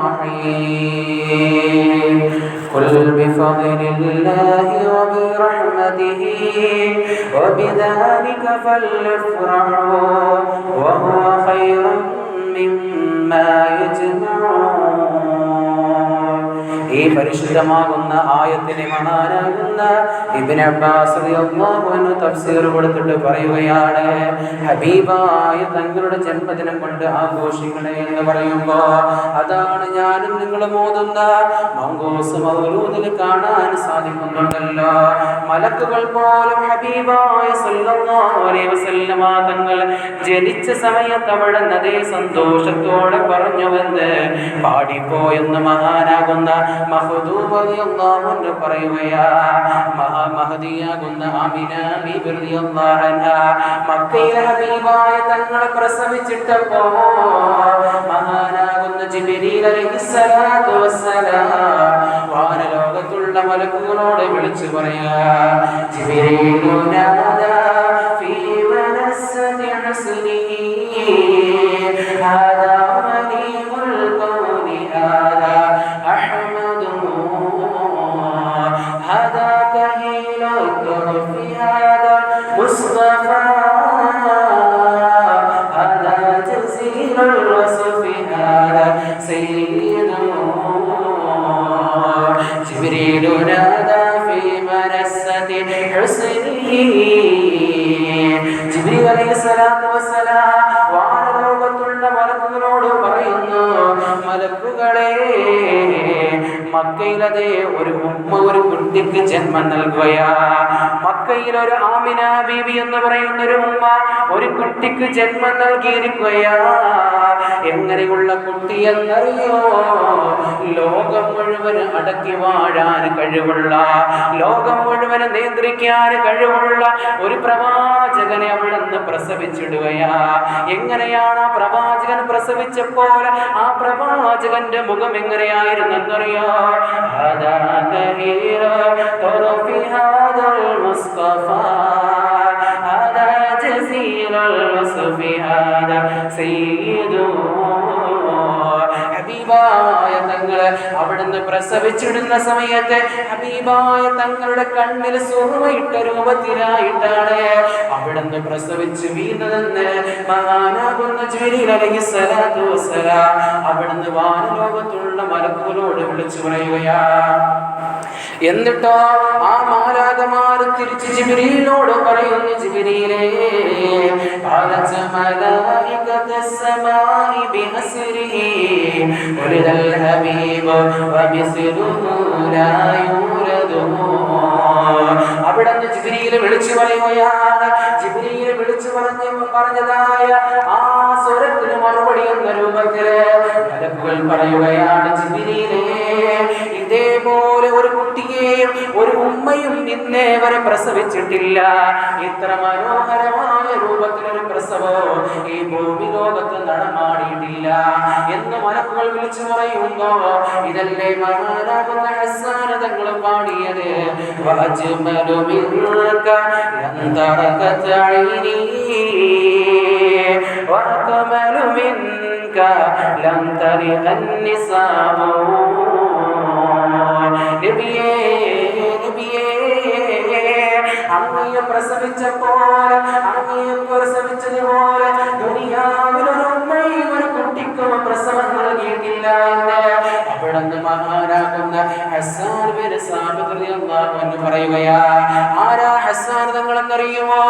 الرحيم. قل بفضل الله وبرحمته وبذلك فليفرحوا وهو خير مما يجمعون. ഈ പരിശുദ്ധമാകുന്ന ആയത്തിനെ മണാനാകുന്ന Ibn Abbas തഫ്സീർ കൊടുത്തിട്ട് പറയുകയാണ് ഹബീബായ തങ്ങളുടെ ജന്മദിനം കൊണ്ട് ആഘോഷിക്കണേ എന്ന് പറയുമ്പോ അതാണ് ഞാനും നിങ്ങളും ഓതുന്ന മംഗോസ് മൗലൂദിൽ കാണാൻ സാധിക്കുന്നുണ്ടല്ലോ. മലക്കുകൾ പോലും ഹബീബായ വസല്ലമ തങ്ങൾ ജനിച്ച സമയത്ത് അവിടെ അതേ സന്തോഷത്തോടെ പറഞ്ഞുവെന്ന് പാടിപ്പോയെന്ന് മഹാനാകുന്ന മഹദൂബ് ഹബീബായ തങ്ങളെ വാനലോകത്തുള്ള മലക്കുകളോട് വിളിച്ചു പറയാ ഫീ ജിബ്രീൽ പറയുന്നു മക്കയിലതെ ഒരു ഉമ്മ ഒരു കുട്ടിക്ക് ജന്മം നൽകുകയാ. മക്കയിൽ ഒരു ആമിന ബീവി എന്ന് പറയുന്ന ഒരു ഉമ്മ ഒരു കുട്ടിക്ക് ജന്മം നൽകിയിരിക്കുകയാ. എങ്ങനെയുള്ള കുട്ടി എന്നറിയോ? ലോകം മുഴുവൻ അടക്കി വാഴാൻ കഴിവുള്ള ലോകം മുഴുവൻ നിയന്ത്രിക്കാൻ കഴിവുള്ള ഒരു പ്രവാചകനെ അവിടെ നിന്ന് പ്രസവിച്ചിടുകയാ എങ്ങനെയാണ് ആ പ്രവാചകൻ പ്രസവിച്ചപ്പോൾ ആ പ്രവാചകന്റെ മുഖം എങ്ങനെയായിരുന്നു എന്നറിയോ هذا كثير طرف هذا المصطفى هذا جزيل الوصف هذا سيد ഹബീബായ തങ്ങൾ അവിടുന്ന് പ്രസവിച്ചിടുന്ന സമയത്ത് ഹബീബായ തങ്ങളുടെ കണ്ണിൽ സുറുമയിട്ട രൂപത്തിലായിട്ടാണ് അവിടുന്ന് പ്രസവിച്ച് വീണതെന്ന് മഹാനാകുന്ന ജിബ്രീൽ അലൈഹി അവിടുന്ന് വാനലോകത്തുള്ള മലക്കുകളോട് വിളിച്ചു പറയുകയാ എന്നിട്ടോ ആ മാലാകമാർ തിരിച്ച് ജിബിരിയിലോട് പറയുന്നു ജിബിരിയിലേ അവിടെ നിന്ന് വിളിച്ചു പറയുകയാണ്. ജിബിരിയിൽ വിളിച്ചു പറഞ്ഞു പറഞ്ഞതായ ആ സ്വരത്തിന് മറുപടി എന്ന രൂപത്തിൽ പറയുകയാണ് ജിബിരിയിലേ ഇതേപോലെ ഒരു കുട്ടിയെയും ഒരു ഉമ്മയും ഇന്നേ വരെ പ്രസവിച്ചിട്ടില്ല ഇത്ര മനോഹരമായ രൂപത്തിലൊരു പ്രസവം ഈ ഭൂമി ലോകത്ത് നടമാടിയിട്ടില്ല എന്ന് മലക്കുകൾ വിളിച്ചു പറയുമ്പോ ഇതല്ലേ മഹാനാകുന്ന ഹസ്സാന തങ്ങൾ പാടിയത് വഅജ്മലു മിൻക ലൻ തറകത ഐനി വഅക്മലു മിൻക ലൻ തരിഖ النساء നബിയേ നബിയേ. അങ്ങയെ പ്രസവിച്ചപ്പോൾ അങ്ങയെ പ്രസവിച്ചതുപോലെ ദുനിയാവിൽ ഒരു ഉമ്മയും ഒരു കുട്ടിക്കും പ്രസവം നൽകിയിട്ടില്ല എന്ന്. അവിടുന്ന് മഹാനാകുന്ന ഹസ്സാൻ ബിൻ സാബിത്ത് റളിയല്ലാഹു ആരാ ഹസ്സാൻ തങ്ങൾ എന്നറിയുമോ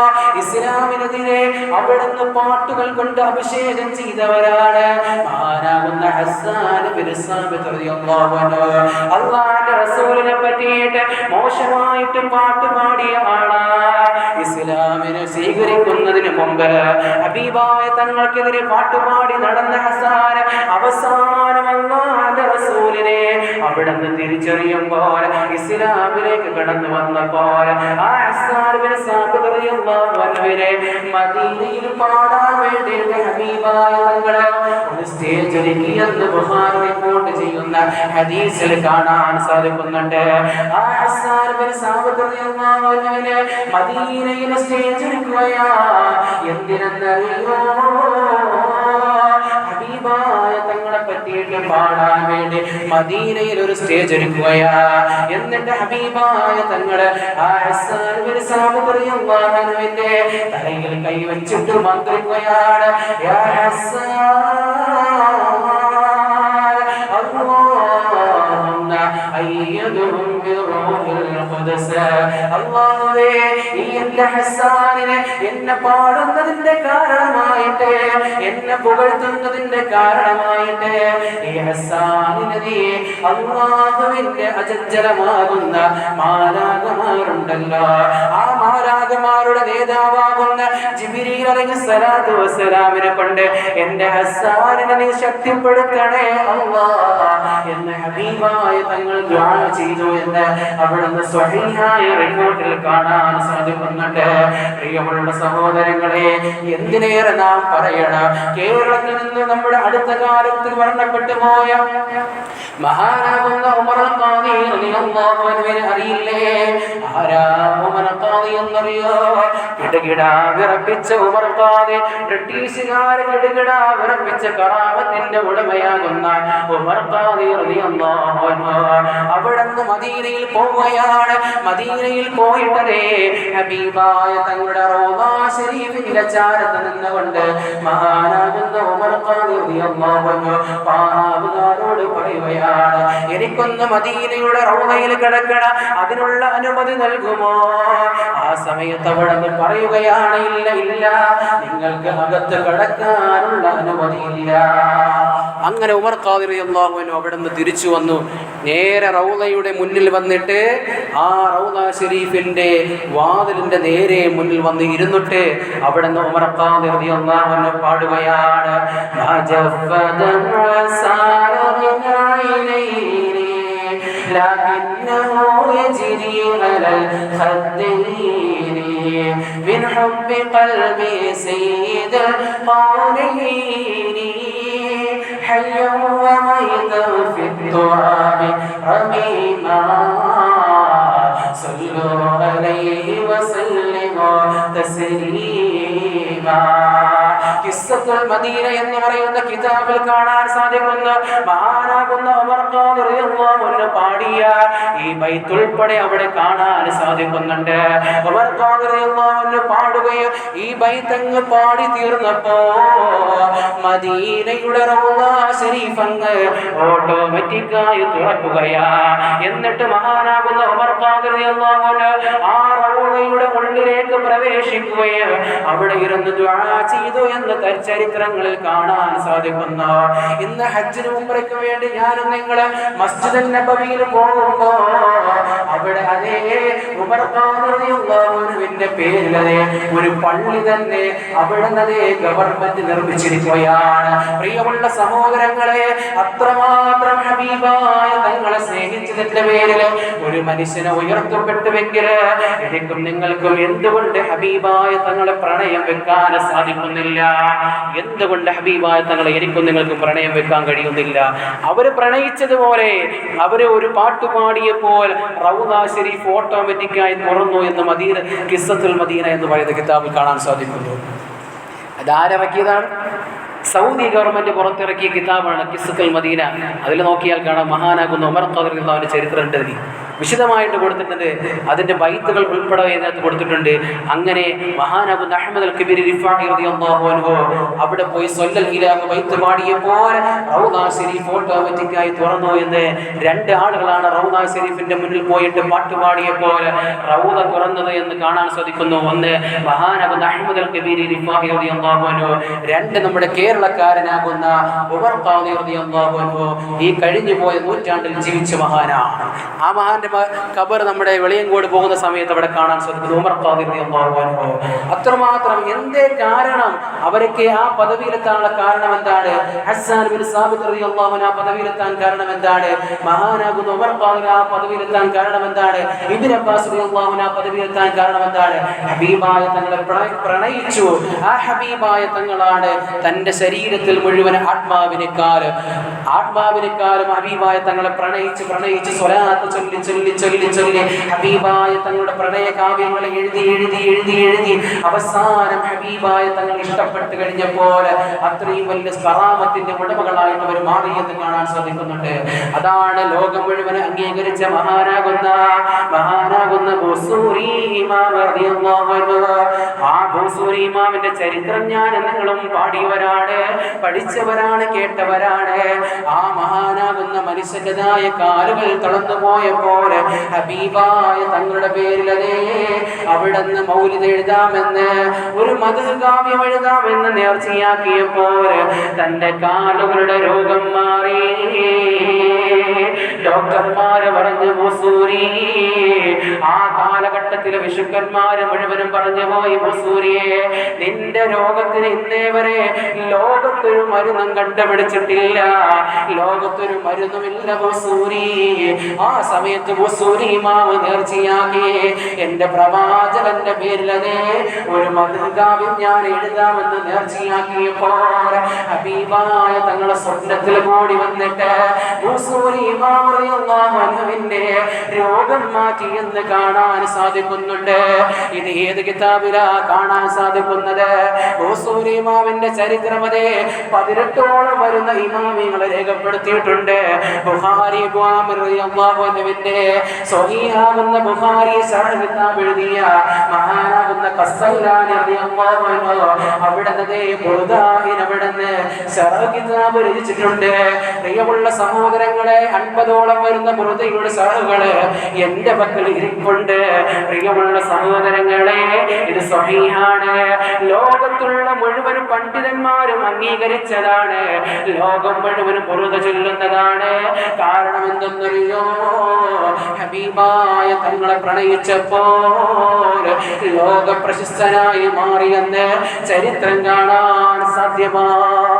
ഇസ്ലാമിനെതിരെ അവിടുന്ന് പാട്ടുകൾ കൊണ്ട് അഭിഷേകം ചെയ്തവരാണ്. മഹാനാകുന്ന ഹസ്സാൻ ബിൻ അള്ളാഹുവിന്റെ റസൂലിനെ പറ്റിയിട്ട് മോശമായിട്ട് പാട്ട് പാടിയ ആളാ. ഇസ്ലാമിനെ സ്വീകരിക്കുന്നതിന് മുമ്പ് ഹബീബായ തങ്ങൾക്കെതിരെ പാട്ടുപാടി നടന്ന ഹസാൻ അവസാനം അള്ളാഹുവിന്റെ റസൂലിനെ അവിടെ നിന്ന് തിരിച്ചറിയുമ്പോൾ ഇസ്ലാമിലേക്ക് കടന്നു വന്നപ്പോൾ ആ മദീനയിൽ പാടാൻ വേണ്ടിയിട്ട് ഹബീബായ ചെയ്യുന്ന ഹദീസിൽ കാണാൻ സാധിക്കുന്നുണ്ട്. എന്തിനെന്നറിയോ? ഹബീബായ തങ്ങളെ പറ്റിയിട്ട് പാടാൻ വേണ്ടി മദീനയിൽ ഒരു സ്റ്റേജ് ഒരുക്കുകയാ എന്നിട്ട് ഹബീബായ തങ്ങൾ അൻഹുവിന്റെ തലയിൽ കൈവച്ചിട്ട് മന്ത്രിക്കുകയാണ്. യാ എന്റെ ഹസാനിനെ എന്നെ പാടുന്നതിന്റെ കാരണമായിട്ട് എന്നെ പുകഴ്ത്തുന്നതിന്റെ കാരണമായിട്ട് ഈ ഹസാനിനെ നീ അള്ളാഹുവിന്റെ അജജ്ജലമാകുന്ന മാലാകമാരുണ്ടല്ലോ ആ അലൈഹി സ്വലാത്തു വസ്സലാമിനെ കൊണ്ട് എന്റെ ഹസ്സാനിനെ നീ ശക്തിപ്പെടുത്തണേ അള്ളാ. എന്ന് ഹബീബായ തങ്ങൾ ദ്വാ ചെയ്തു എന്ന് അവിടുന്ന് സ്വഹീഹായ റിപ്പോർട്ടിൽ കാണാൻ സാധിക്കുന്നുണ്ട്. പ്രിയമുള്ള സഹോദരങ്ങളെ എന്തിനേറെ നാം പറയണം? കേരളത്തിൽ നിന്ന് നമ്മുടെ അടുത്ത കാലത്ത് മരണപ്പെട്ടു പോയ മഹാനാകുന്ന ഉമർ ഖാദി റളിയല്ലാഹു അൻഹുവിനെ അറിയില്ലേ? ആരാ ഉമർ ഖാദി എന്നറിയോ? കിടകിട വിറപ്പിച്ച ഉമർ ഖാദി ബ്രിട്ടീഷുകാരെ കിടകിട വിറപ്പിച്ച കറാമത്തിന്റെ ഉടമയാകുന്ന ഉമർ ഖാദി റളിയല്ലാഹു അൻഹു. അവിടുന്ന് മദീനയിൽ പോവുകയാണ്. മദീനയിൽ പോയിട്ടതേ ഹബീബായ തങ്ങളുടെ റോമാ ശരീഫിന്റെ ചാരത്ത് നിന്നുകൊണ്ട് മഹാനാകുന്ന ഉമർ ഖാദി റളിയല്ലാഹു അൻഹു പാറാവുകാരോട് പറയുകയാണ് എനിക്കൊന്ന് മദീനയുടെ റോമയിൽ കിടക്കണ. അതിനുള്ള അനുമതി നൽകുമോ? ആ സമയത്ത് അവിടെ നിന്ന് പറയുകയാണ് ഇല്ല ഇല്ല നിങ്ങൾക്ക് അകത്ത് കിടക്കാനുള്ള അനുമതി ഇല്ല അങ്ങനെ ഉമർ ഖാദിർ അള്ളാഹുവിനും അവിടെ നിന്ന് തിരിച്ചു വന്നു നേരെ റൗളയുടെ മുന്നിൽ വന്നിട്ട് ആ റൗള ഷരീഫിന്റെ വാതിലിന്റെ നേരെ മുന്നിൽ വന്ന് ഇരുന്നിട്ട് അവിടെ നിന്ന് ഉമർ ഖാദിർ അള്ളാഹുവിനെ പാടുകയാണ് "മാ ജഫദൻ വസാര من عينيه لكنه يجري على الخدين من حب قلبي سيد القولين حيا وميتا في التراب رميما. صلوا عليه وسلموا تسليما. കിസ്സത്തുൽ മദീന എന്ന് പറയുന്ന കിതാബിൽ കാണാൻ സാധിക്കുന്ന മഹാനാകുന്ന ഉമർ റളിയല്ലാഹു അൻഹു പാടിയ ഈ ബൈത്ത് ഉൾപ്പെടെ അവിടെ കാണാൻ സാധിക്കുന്നുണ്ട്. ഉമർ റളിയല്ലാഹു അൻഹു പാടുകയും ഈ ബൈത്ത് പാടി തീർന്നപ്പോ മദീനയുടെ റൗള ശരീഫ് ഓട്ടോമാറ്റിക്കായി തുറക്കുകയാ. എന്നിട്ട് മഹാനാകുന്ന ഉമർ റളിയല്ലാഹു അൻഹു ആ റൗളയുടെ ഉള്ളിലേക്ക് പ്രവേശിക്കുകയും അവിടെ ഇരുന്ന് ദുആ ചെയ്തു എന്ന് ചരിത്രങ്ങളിൽ കാണാൻ സാധിക്കുന്നു. ഇന്ന് ഹജ്ജിന് മുമ്പേക്ക് വേണ്ടി ഞാൻ നിങ്ങളെ മസ്ജിദ് നബവിയിൽ പോകുമ്പോ അവിടെ അതേ ഉമർ ഖാദിറിന്റെ പേരിൽ ഒരു പള്ളി തന്നെ അവിടെ അതേ ഗവൺമെന്റ് നിർമ്മിച്ചിരിക്കുകയാണ്. പ്രിയമുള്ള സഹോദരങ്ങളെ അത്രമാത്രം ഹബീബായ തങ്ങളെ സ്നേഹിച്ചതിന്റെ പേരിൽ ഒരു മനുഷ്യനെ ഉയർത്തപ്പെട്ടുവെങ്കിൽ എനിക്കും നിങ്ങൾക്കും എന്തുകൊണ്ട് ഹബീബായ തങ്ങളെ പ്രണയം വെക്കാൻ സാധിക്കുന്നില്ല? എന്തുകൊണ്ട് ഹബീബായ തങ്ങളെ എനിക്കും നിങ്ങൾക്ക് പ്രണയം വെക്കാൻ കഴിയുന്നില്ല? അവർ പ്രണയിച്ചതുപോലെ അവർ ഒരു പാട്ട് പാടിയപ്പോൾ റൗദ ഷരീഫ് ഓട്ടോമാറ്റിക്കായി തുറന്നു എന്ന് മദീന കിസ്സത്തുൽ മദീന എന്ന് പറയുന്ന കിതാബിൽ കാണാൻ സാധിക്കുന്നു. അതാരക്കിയതാണ് സൗദി ഗവൺമെന്റ് പുറത്തിറക്കിയ കിതാബാണ് കിസ്സത്തുൽ മദീന. അതിൽ നോക്കിയാൽ കാണാം മഹാനാകുന്ന ഉമർ ഖദർ അവന്റെ ചരിത്രം ഉണ്ട്. വിശദമായിട്ട് കൊടുത്തിട്ടുണ്ട്. അതിന്റെ ബൈത്തുകൾ ഉൾപ്പെടെ ഇതിനകത്ത് കൊടുത്തിട്ടുണ്ട്. അങ്ങനെ മഹാനബു അഹമ്മദ് അവിടെ പോയി സല്ലൽ ബൈത്ത് പാടിയപ്പോൾ റൗദ ഷരീഫ് ഓട്ടോമാറ്റിക്കായി തുറന്നു എന്ന് രണ്ട് ആളുകളാണ് റൗദ ഷെരീഫിന്റെ മുന്നിൽ പോയിട്ട് പാട്ട് പാടിയപ്പോൾ റൗദ തുറന്നത് എന്ന് കാണാൻ സാധിക്കുന്നു. ഒന്ന് മഹാനബു അഹമ്മദ് റിഫാഖി റളിയല്ലാഹു രണ്ട് നമ്മുടെ കേരളക്കാരനാകുന്ന ഉമർ റളിയല്ലാഹു ഈ കഴിഞ്ഞു പോയ നൂറ്റാണ്ടിൽ ജീവിച്ച മഹാനാണ്. ആ മഹാന്റെ ഖബർ നമ്മുടെ വെളിയങ്കോട് പോകുന്ന സമയത്ത് അവിടെ കാണാൻ സാധിക്കുന്നു ഉമർ അൻഹു. അത്രമാത്രം എന്തേ കാരണം അവരൊക്കെ ആ പദവിയിലെത്താനുള്ള കാരണം എന്താണ്? ഹസ്സാൻ ബിൻ സാബിത് റളിയല്ലാഹു അൻഹു ആ പദവിയിലെത്താൻ കാരണം എന്താണ്? മഹാനാകുന്ന ഉമർ ഖാദി ആ പദവിയിലെത്താൻ കാരണം എന്താണ്? ഇബ്നു അബ്ബാസ് റളിയല്ലാഹു അൻഹു ആ പദവിയിലെത്താൻ കാരണം എന്താണ്? ഹബീബായ തങ്ങളെ പ്രണയിച്ചു. ആ ഹബീബായ തങ്ങളാണ് തന്റെ ശരീരത്തിൽ മുഴുവൻ ആത്മാവിനേക്കാൾ ആത്മാവിനേക്കാളും ഹബീബായ തങ്ങളെ പ്രണയിച്ച് പ്രണയിച്ച് സ്വലാത്ത് ചൊല്ലി ചൊല്ലി ചൊല്ലി ചൊല്ലി ഹബീബായ തങ്ങളുടെ പ്രണയ കാവ്യങ്ങൾ എഴുതി എഴുതി എഴുതി എഴുതി അവസാനം ഹബീബായ തങ്ങൾ ഇഷ്ടപ്പെട്ട് കഴിഞ്ഞപ്പോൾ അത്രയും വലിയ സ്വറാമത്തിന്റെ ഉടമകളായിട്ട് അവർ മാറിയെന്ന് കാണാൻ സാധിക്കുന്നുണ്ട് അതാണ് ലോകം മുഴുവൻ അംഗീകരിച്ച മഹാനാകുന്ന മഹാനാകുന്ന. ആ ചരിത്രം ഞാൻ നിങ്ങളും പാടിയവരാണ് പഠിച്ചവരാണ് കേട്ടവരാണ് ആ മഹാനാകുന്ന മനുഷ്യന്റെതായ കാലുകൾ തളർന്നു പോയപ്പോൾ ഹബീബായ തങ്ങളുടെ പേരിലതേ അവിടുന്ന് മൗലിത എഴുതാമെന്ന് ഒരു മധുകാവ്യം എഴുതാമെന്ന് നേർച്ചയാക്കിയപ്പോൾ തന്റെ കാലുകളുടെ രോഗം മാറി. ഡോക്ടർമാര് പറഞ്ഞു മുസൂരി ആ കാലഘട്ടത്തിലെ വിശുക്കന്മാര് മുഴുവനും പറഞ്ഞു പോയി മുസൂരിയെ നിന്റെ രോഗത്തിന് ഇന്നേ വരെ ലോകത്തൊരു മരുന്നും കണ്ടുപിടിച്ചിട്ടില്ല. ലോകത്തൊരു മരുന്നുമില്ല മുസൂരി. ആ സമയത്ത് മുസൂരി മാവ് നേർച്ചയാക്കി എന്റെ പ്രവാചകന്റെ പേരിലതേ ഒരു മതൃകാവ്യം ഞാൻ എഴുതാമെന്ന് നേർച്ചയാക്കിയപ്പോൾ ഹബീബായ തങ്ങളെ സ്വപ്നത്തിൽ കൂടി വന്നിട്ട് മുസൂരി ഇമാം റളിയല്ലാഹു അൻഹുവിന്റെ രോഗം മാറ്റി എന്ന് കാണാൻ സാധിക്കുന്നുണ്ട്. ഇത് ഏത് കിതാബിലാ കാണാൻ സാധിക്കുന്നത്? മുസൂരി ഇമാമിന്റെ ചരിത്രം അതേ പതിനെട്ടോളം വരുന്ന ഇമാമിങ്ങളെ രേഖപ്പെടുത്തിയിട്ടുണ്ട്. ബുഖാരി ഇമാം സ്വഹീഹാകുന്ന ബുഖാരി ശറഹ് കിതാബ് എഴുതിയ മഹാനാകുന്ന കസ്സല്ലാനി അൻഹു അവിടുന്ന് ബുർദാഹിൻ അവിടുന്ന് കിതാബ് രചിച്ചിട്ടുണ്ട്. പ്രിയമുള്ള സഹോദരങ്ങളെ അൻപതോളം വരുന്ന ബുറുദയുടെ ശറഹുകൾ എന്റെ പക്കൽ ഇരിപ്പുണ്ട്. പ്രിയമുള്ള സഹോദരങ്ങളെ ഇത് സ്വഹീഹാണ്. ലോകത്തുള്ള മുഴുവൻ പണ്ഡിതന്മാരും അംഗീകരിച്ചതാണ്. ലോകം മുഴുവനും പുറത ചൊല്ലുന്നതാണ്. കാരണം എന്തെന്നറിയോ ഹബീബായ തങ്ങളെ പ്രണയിച്ചപ്പോൾ ലോക പ്രശസ്തനായി മാറിയെന്ന് ചരിത്രം കാണാൻ സാധ്യമാണ്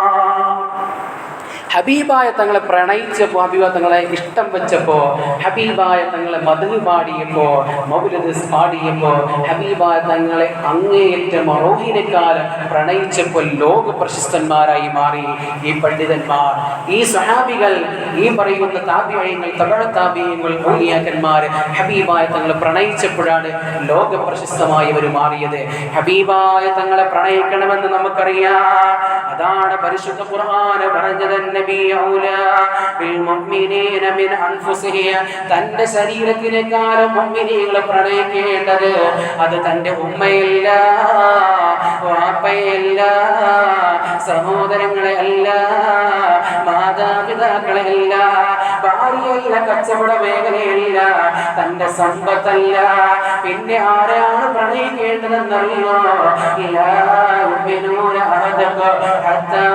ഹബീബായ തങ്ങളെ പ്രണയിച്ചപ്പോൾ ഹബീബ തങ്ങളെ ഇഷ്ടം വെച്ചപ്പോൾ ഹബീബായ തങ്ങളെ മധു പാടിയപ്പോൾ മൗലദസ് പാടിയപ്പോൾ ഹബീബായ തങ്ങളെ അങ്ങേയറ്റം മറോഹിനെക്കാലം പ്രണയിച്ചപ്പോൾ ലോക പ്രശസ്തന്മാരായി മാറി ഈ പണ്ഡിതന്മാർ. ഈ സഹാബികൾ ഈ പറയുന്ന താപ്യങ്ങൾ തകഴ താപ്യങ്ങൾ ഭൂമിയാക്കന്മാർ ഹബീബായ തങ്ങളെ പ്രണയിച്ചപ്പോഴാണ് ലോക പ്രശസ്തമായി ഒരു മാറിയത്. ഹബീബായ തങ്ങളെ പ്രണയിക്കണമെന്ന് നമുക്കറിയാം. അതാണ് പരിശുദ്ധ ഖുർആൻ പറഞ്ഞു നബി നബിയൗലാ ബിൽ മുഅ്മിനീന മിൻ അൻഫുസിഹി. തന്റെ ശരീരത്തിനേക്കാളും മുഅ്മിനീകളെ പ്രണയിക്കേണ്ടത് അത് തന്റെ ഉമ്മയല്ല വാപ്പയല്ല സഹോദരങ്ങളെ അല്ല മാതാപിതാക്കളെ അല്ല ഭാര്യയല്ല കച്ചവട മേഖലയല്ല തന്റെ സമ്പത്തല്ല. പിന്നെ ആരെയാണ് പ്രണയിക്കേണ്ടതെന്നറിയോ ഇല്ല ഉമ്മിനൂന അഹദക ഹത്താ.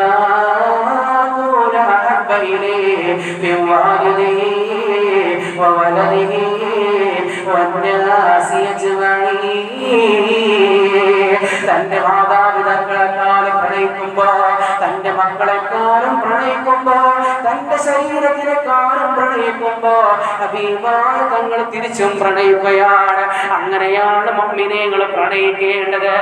إليه من والده وولده والناس أجمعين തന്റെ മാതാപിതാക്കളെക്കാളും പ്രണയിക്കുമ്പോ തന്റെ മക്കളെക്കാരും പ്രണയിക്കുമ്പോ തന്റെ ശരീരത്തിനെക്കാരും പ്രണയിക്കുമ്പോ അഭിമാന തങ്ങൾ തിരിച്ചും പ്രണയിക്കുകയാണ്. അങ്ങനെയാണ് മമ്മിനെങ്ങൾ പ്രണയിക്കേണ്ടത്.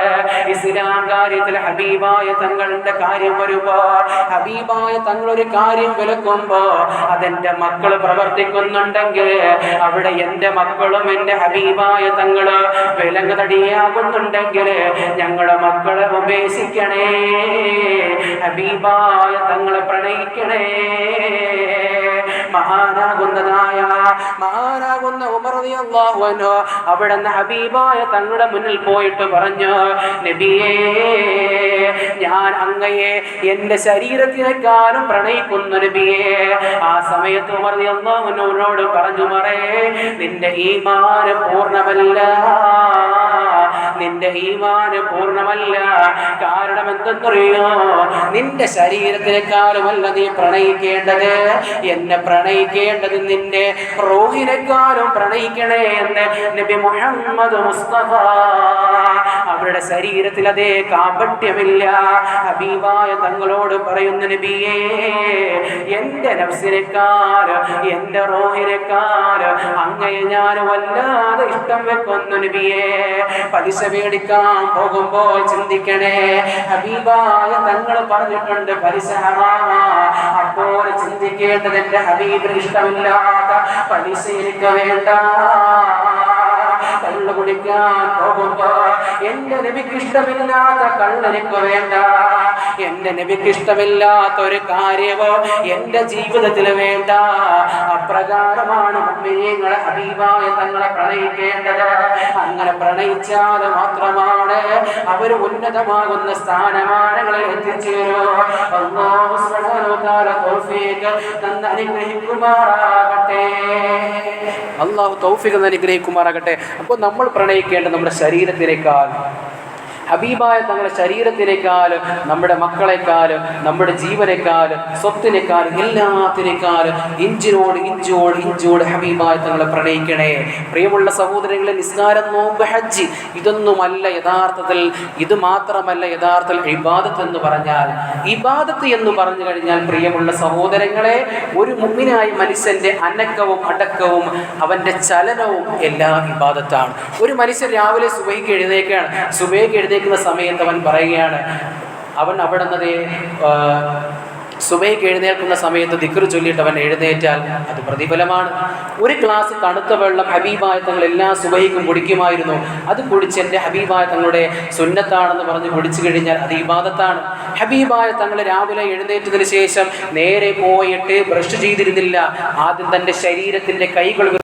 ഇസ്ലാം കാര്യത്തിൽ ഹബീബായ തങ്ങളുടെ കാര്യം വരുമ്പോ ഹബീബായ തങ്ങൾ ഒരു കാര്യം വിലക്കുമ്പോ അതെന്റെ മക്കൾ പ്രവർത്തിക്കുന്നുണ്ടെങ്കിൽ അവിടെ എന്റെ മക്കളും എന്റെ ഹബീബായ തങ്ങൾ വിലങ്ങതടിയാകുന്നുണ്ടെങ്കിൽ ഞങ്ങളുടെ മക്കളെ ഉപേക്ഷിക്കണേ. ഹബീബായ തങ്ങളെ പ്രണയിക്കണേ. മഹാനാകുന്നതായ മഹാനാകുന്ന ഉമർ അവിടെ നിന്ന് ഹബീബായ തങ്ങളുടെ മുന്നിൽ പോയിട്ട് പറഞ്ഞു നബിയേ ഞാൻ അങ്ങയെ എന്റെ ശരീരത്തിനേക്കാളും പ്രണയിക്കുന്നു നബിയേ. ആ സമയത്ത് ഉമർ റളിയല്ലാഹു അൻഹുവിനോട് പറഞ്ഞു മറേ നിന്റെ ഈ മാനം പൂർണമല്ല. നിന്റെ ഈമാന് പൂർണമല്ല. കാരണം എന്തെന്നറിയോ നിന്റെ ശരീരത്തിനെക്കാളുമല്ല നീ പ്രണയിക്കേണ്ടത്. എന്നെ പ്രണയിക്കേണ്ടത് നിന്റെ റോഹിനെക്കാളും പ്രണയിക്കണേ എന്ന് നബി മുഹമ്മദ് മുസ്തഫ. അവരുടെ ശരീരത്തിൽ അതേ കാപട്യമില്ല. ഹബീബായ തങ്ങളോട് പറയുന്ന നബിയേ എന്റെ നഫ്സിനെക്കാര് എന്റെ റോഹിനെക്കാര് അങ്ങയെ ഞാൻ വല്ലാതെ ഇഷ്ടം വെക്കുന്നു നബിയേ. പലിശ മേടിക്കാൻ പോകുമ്പോൾ ചിന്തിക്കണേ. ഹബീബായ തങ്ങൾ പറഞ്ഞിട്ടുണ്ട് പലിശ അപ്പോൾ ചിന്തിക്കേണ്ടത് എന്റെ ഹബീബിന് ഇഷ്ടമില്ലാത്ത പലിശ വേണ്ട. കുടിക്കാൻ പോകുമ്പോ എന്റെ നബിക്ക് ഇഷ്ടമില്ലാത്ത കള്ളനിക്ക് വേണ്ട എന്റെ നബിക്ക് ഇഷ്ടമില്ലാത്ത ഒരു കാര്യമോ എന്റെ ജീവിതത്തിൽ വേണ്ട. അപ്രകാരമാണ് നിങ്ങളെ ഹബീബായ തങ്ങളെ പ്രണയിക്കേണ്ടത്. അങ്ങനെ പ്രണയിച്ചാൽ മാത്രമാണ് അവർ ഉന്നതമാകുന്ന സ്ഥാനമാനങ്ങളിൽ എത്തിച്ചേരൂ. തൗഫീഖ് തന്ന് അനുഗ്രഹിക്കുമാറാകട്ടെ. അള്ളാഹു തൗഫിക് അനുഗ്രഹിക്കുമാറാകട്ടെ. അപ്പോൾ നമ്മൾ പ്രണയിക്കേണ്ട നമ്മുടെ ശരീരത്തിനേക്കാൾ ഹബീബായ തങ്ങളുടെ ശരീരത്തിനേക്കാൾ നമ്മുടെ മക്കളെക്കാളും നമ്മുടെ ജീവനേക്കാളും സ്വത്തിനേക്കാൾ എല്ലാത്തിനേക്കാളും ഇഞ്ചിനോട് ഇഞ്ചോട് ഇഞ്ചോട് ഹബീബായ തങ്ങളെ പ്രണയിക്കണേ. പ്രിയമുള്ള സഹോദരങ്ങളെ നിസ്കാരം നോമ്പ് ഹജ്ജ് ഇതൊന്നുമല്ല യഥാർത്ഥത്തിൽ ഇത് മാത്രമല്ല യഥാർത്ഥത്തിൽ ഇബാദത്ത് എന്ന് പറഞ്ഞാൽ. ഇബാദത്ത് എന്ന് പറഞ്ഞു കഴിഞ്ഞാൽ പ്രിയമുള്ള സഹോദരങ്ങളെ ഒരു മുമ്മിനായ മനുഷ്യന്റെ അനക്കവും അടക്കവും അവന്റെ ചലനവും എല്ലാം ഇബാദത്താണ്. ഒരു മനുഷ്യൻ രാവിലെ സുബൈക്ക് എഴുന്നേക്കാണ് സുബൈക്ക് എഴുന്നേക്കുന്ന സമയത്ത് അവൻ പറയുകയാണ് അവൻ അവിടെ നിന്നതേ സുബൈക്ക് എഴുന്നേൽക്കുന്ന സമയത്ത് ദിക്ർ ചൊല്ലിയിട്ട് അവൻ എഴുന്നേറ്റാൽ അത് പ്രതിഫലമാണ്. ഒരു ക്ലാസ് തണുത്ത വെള്ളം ഹബീബായ തങ്ങൾ എല്ലാ സുബൈക്കും കുടിക്കുമായിരുന്നു. അത് കുടിച്ച് എന്റെ ഹബീബായ തങ്ങളുടെ സുന്നത്താണെന്ന് പറഞ്ഞ് കുടിച്ചു കഴിഞ്ഞാൽ അത് ഇബാദത്താണ്. ഹബീബായ തങ്ങൾ രാവിലെ എഴുന്നേറ്റതിന് ശേഷം നേരെ പോയിട്ട് ബ്രഷ് ചെയ്തിരുന്നില്ല. ആദ്യം തന്റെ ശരീരത്തിന്റെ കൈകൾ